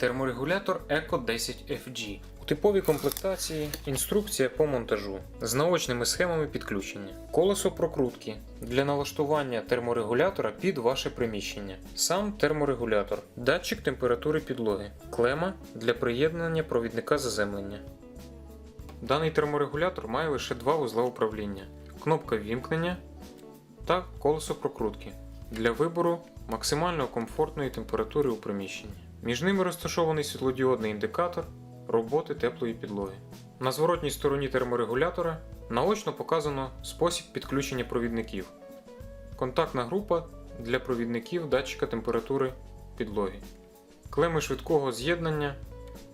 Терморегулятор Eco 10 FG. У типовій комплектації інструкція по монтажу з наочними схемами підключення, колесо прокрутки для налаштування терморегулятора під ваше приміщення, сам терморегулятор, датчик температури підлоги, клема для приєднання провідника заземлення. Даний терморегулятор має лише два вузла управління: кнопка вімкнення та колесо прокрутки для вибору максимально комфортної температури у приміщенні. Між ними розташований світлодіодний індикатор роботи теплої підлоги. На зворотній стороні терморегулятора наочно показано спосіб підключення провідників. Контактна група для провідників датчика температури підлоги. Клеми швидкого з'єднання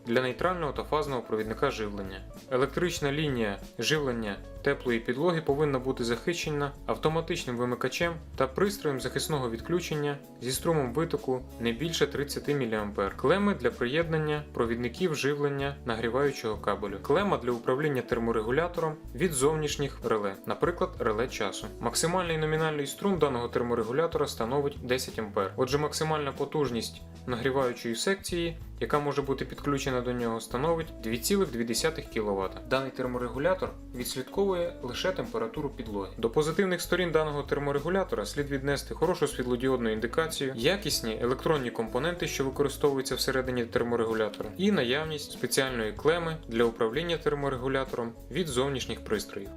для нейтрального та фазного провідника живлення. Електрична лінія живлення теплої підлоги повинна бути захищена автоматичним вимикачем та пристроєм захисного відключення зі струмом витоку не більше 30 мА. Клеми для приєднання провідників живлення нагріваючого кабелю. Клема для управління терморегулятором від зовнішніх реле, наприклад, реле часу. Максимальний номінальний струм даного терморегулятора становить 10 А. Отже, максимальна потужність нагріваючої секції, яка може бути підключена до нього, становить 2,2 кВт. Даний терморегулятор відслідковує лише температуру підлоги. До позитивних сторін даного терморегулятора слід віднести хорошу світлодіодну індикацію, якісні електронні компоненти, що використовуються всередині терморегулятора, і наявність спеціальної клеми для управління терморегулятором від зовнішніх пристроїв.